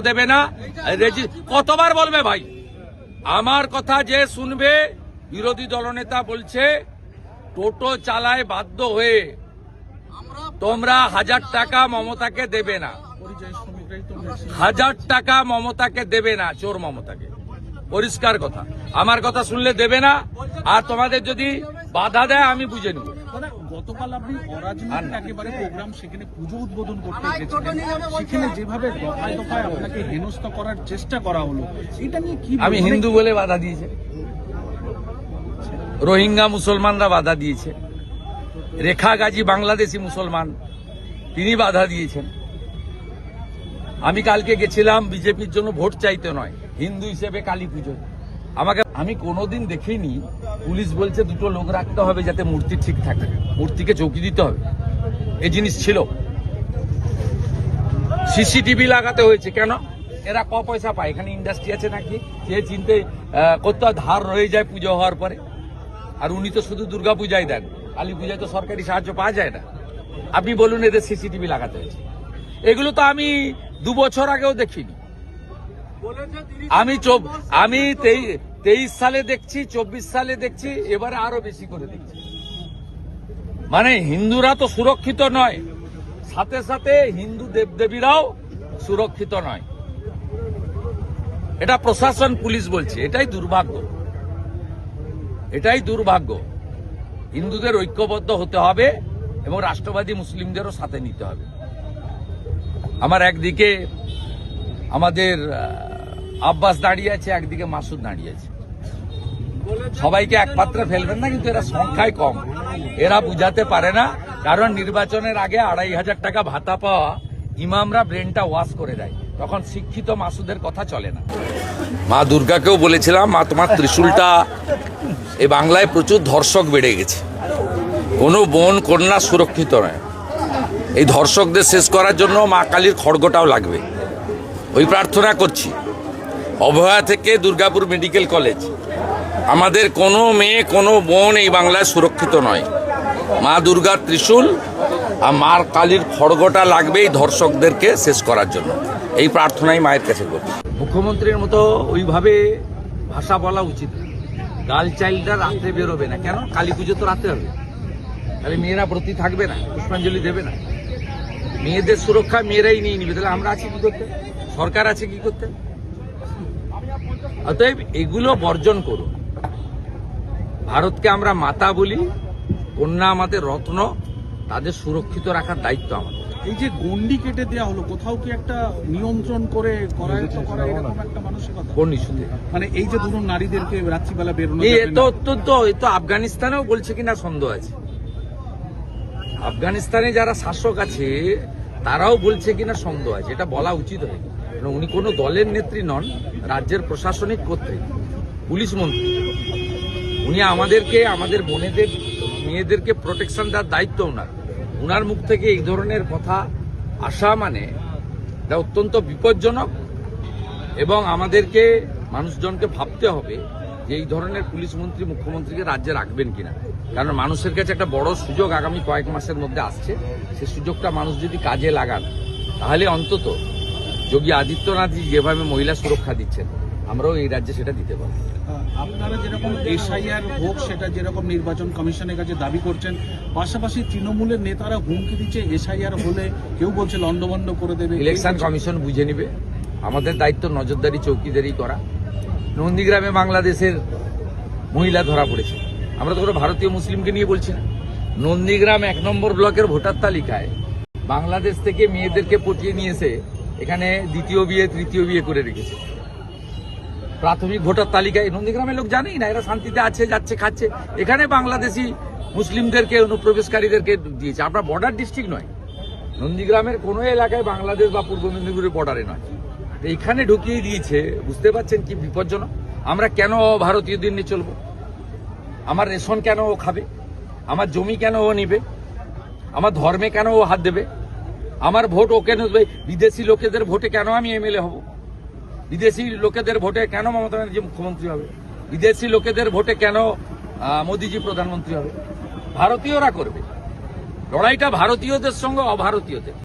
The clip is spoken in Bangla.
দেবে না? কতবার বলবে ভাই? আমার কথা যে শুনবে, বিরোধী দলনেতা বলছে, টোটো চালায় বাধ্য হয়ে। তোমরা হাজার টাকা মমতাকে দেবে না। হাজার টাকা মমতাকে দেবে না, চোর মমতাকে। পরিষ্কার কথা। আমার কথা শুনলে দেবে না। আর তোমাদের যদি বাধা দেয়, আমি বুঝে নেব। গতকাল আপনি না। একেবারে প্রোগ্রাম সেখানে পুজো উদ্বোধন করতে গেছিলেন। সেখানে যেভাবে দফায় দফায় আপনাকে হেনস্থা করার চেষ্টা করা হলো এটা নিয়ে কি আমি হিন্দু বলে বাধা দিয়েছে। রোহিঙ্গা মুসলমানরা বাধা দিয়েছে। রেখা গাজী বাংলাদেশি মুসলমান তিনি বাধা দিয়েছেন। আমি কালকে গেছিলাম বিজেপির জন্য ভোট চাইতে নয় হিন্দু হিসেবে কালী পুজো আমাকে আমি কোনোদিন দেখিনি পুলিশ বলছে দুটো লোক রাখতে হবে যাতে মূর্তি ঠিক থাকে। মূর্তিকে চৌকি দিতে হবে। এই জিনিস ছিল। সিসিটিভি লাগাতে হয়েছে। কেন? এরা ক পয়সা পায়? এখানে ইন্ডাস্ট্রি আছে নাকি? সে চিনতে কত ধার রয়ে যায় পুজো হওয়ার পরে। আর উনি তো শুধু দুর্গা পূজায় দেন। কালী পূজায় তো সরকারি সাহায্য পাওয়া যায় না। আপনি বলুন এদের সিসিটিভি লাগাতে হয়েছে। এগুলো তো আমি দু বছর আগেও দেখিনি। আমি আমি তেইশ সালে দেখছি, চব্বিশ সালে দেখছি, এবারে আরও বেশি করে দেখছি। মানে হিন্দুরা তো সুরক্ষিত নয়, সাথে সাথে হিন্দু দেবদেবীরাও সুরক্ষিত নয়। এটা প্রশাসন, পুলিশ বলছে, এটাই দুর্ভাগ্য। এটাই দুর্ভাগ্য। হিন্দুদের ঐক্যবদ্ধ হতে হবে এবং রাষ্ট্রবাদী মুসলিমদেরও সাথে নিতে হবে। আমার একদিকে আমাদের আব্বাস দাঁড়িয়ে আছে, একদিকে মাসুদ দাঁড়িয়ে আছে। সবাইকে এক পাত্রে ফেলবেন না, কিন্তু এরা সংখ্যায় কম। এরা বুঝাতে পারে না, কারণ নির্বাচনের আগে আড়াই হাজার টাকা ভাতা পাওয়া ইমামরা ব্রেনটা ওয়াশ করে দেয়। তখন শিক্ষিত মাসুদের কথা চলে না। মা দুর্গাকেও বলেছিলাম, মা, তোমার ত্রিশূলটা এই বাংলায় প্রচুর ধর্ষক বেড়ে গেছে। কোনো বোন, কন্যা সুরক্ষিত নয়। এই ধর্ষকদের শেষ করার জন্য মা কালীর খড়গটাও লাগবে। ওই প্রার্থনা করছি। অভয়া থেকে দুর্গাপুর মেডিকেল কলেজ। আমাদের কোনো মেয়ে, কোনো বোন এই বাংলায় সুরক্ষিত নয়। মা দুর্গার ত্রিশূল আর মার কালীর খড়গটা লাগবেই ধর্ষকদেরকে শেষ করার জন্য। এই প্রার্থনাই মায়ের কাছে করি মুখ্যমন্ত্রীর মতো ওইভাবে ভাষা বলা উচিত। গার্ল চাইল্ডরা রাত্রে বেরোবে না। কেন? কালী পুজো তো রাত্রে হবে। তাহলে মেয়েরা ব্রতী থাকবে না, পুষ্পাঞ্জলি দেবে না। মেয়েদের সুরক্ষা মেয়েরাই নিয়ে নিবে। তাহলে আমরা আছি কি করতে? সরকার আছে কি করতে? অতএব এগুলো বর্জন করুন। ভারতকে আমরা মাতা বলি কন্যা আমাদের রত্ন তাদের সুরক্ষিত রাখার দায়িত্ব আমাদের। এই যে গন্ডি কেটে দেওয়া হলো কোথাও কি একটা নিয়ন্ত্রণ করে করায়ত্ত করা এরকম একটা মানসিকতা? কোন ইস্যুতে? মানে এই যে ধরুন নারীদেরকে রাত্রিবেলা বেরোনো এত না। অত্যন্ত এ তো আফগানিস্তানেও বলছে কিনা সন্দেহ আছে। আফগানিস্তানে যারা শাসক আছে তারাও বলছে কিনা সন্দেহ আছে এটা বলা উচিত হয়নি। কারণ উনি কোনো দলের নেত্রী নন, রাজ্যের প্রশাসনিক কর্তৃক, পুলিশ মন্ত্রী। উনি আমাদেরকে, আমাদের বোনেদের, মেয়েদেরকে প্রোটেকশন দেওয়ার দায়িত্ব ওনার। ওনার মুখ থেকে এই ধরনের কথা আসা মানে এটা অত্যন্ত বিপজ্জনক এবং আমাদেরকে, মানুষজনকে ভাবতে হবে যে এই ধরনের পুলিশ মন্ত্রী মুখ্যমন্ত্রীকে রাজ্যে রাখবেন কিনা। কারণ মানুষের কাছে একটা বড় সুযোগ আগামী কয়েক মাসের মধ্যে আসছে। সেই সুযোগটা মানুষ যদি কাজে লাগান, তাহলে অন্তত যোগী আদিত্যনাথ যেভাবে মহিলা সুরক্ষা দিচ্ছেন আমরাও এই রাজ্যে সেটা দিতে পারব। আহ, আপনারা যেরকম এসআইআর হোক সেটা যেরকম নির্বাচন কমিশনের কাছে দাবি করছেন পাশাপাশি তৃণমূলের নেতারা হুমকি দিচ্ছে এসআইআর হলে কেউ বলছে লন্ডভন্ড করে দেবে। ইলেকশন কমিশন বুঝে নিবে। আমাদের দায়িত্ব নজরদারি চৌকিদারি করা। নন্দীগ্রামে বাংলাদেশের মহিলা ধরা পড়েছে। আমরা তো কোনো ভারতীয় মুসলিমকে নিয়ে বলছি না। নন্দীগ্রাম এক নম্বর ব্লকের ভোটার তালিকায় বাংলাদেশ থেকে মেয়েদেরকে পটিয়ে নিয়ে এসে এখানে দ্বিতীয় বিয়ে, তৃতীয় বিয়ে করে রেখেছে। প্রাথমিক ভোটার তালিকায়, নন্দীগ্রামের লোক জানেই না, এরা শান্তিতে আছে, যাচ্ছে, খাচ্ছে। এখানে বাংলাদেশি মুসলিমদেরকে, অনুপ্রবেশকারীদেরকে দিয়েছে। আমরা বর্ডার ডিস্ট্রিক্ট নয়। নন্দীগ্রামের কোনো এলাকায় বাংলাদেশ বা পূর্ব মেদিনীপুরের বর্ডারে নয়। তো এখানে ঢুকিয়ে দিয়েছে, বুঝতে পারছেন কি বিপজ্জনক? আমরা কেন ভারতীয়দের নিয়ে চলবো? আমার রেশন কেন ও খাবে? আমার জমি কেন ও নিবে? আমার ধর্মে কেন ও হাত দেবে? আমার ভোট ওকে বিদেশি লোকেদের ভোটে কেন আমি এমএলএ হব? বিদেশি লোকেদের ভোটে কেন মমতা ব্যানার্জি মুখ্যমন্ত্রী হবে? বিদেশি লোকেদের ভোটে কেন মোদিজি প্রধানমন্ত্রী হবে? ভারতীয়রা করবে। লড়াইটা ভারতীয়দের সঙ্গে অভারতীয়দের।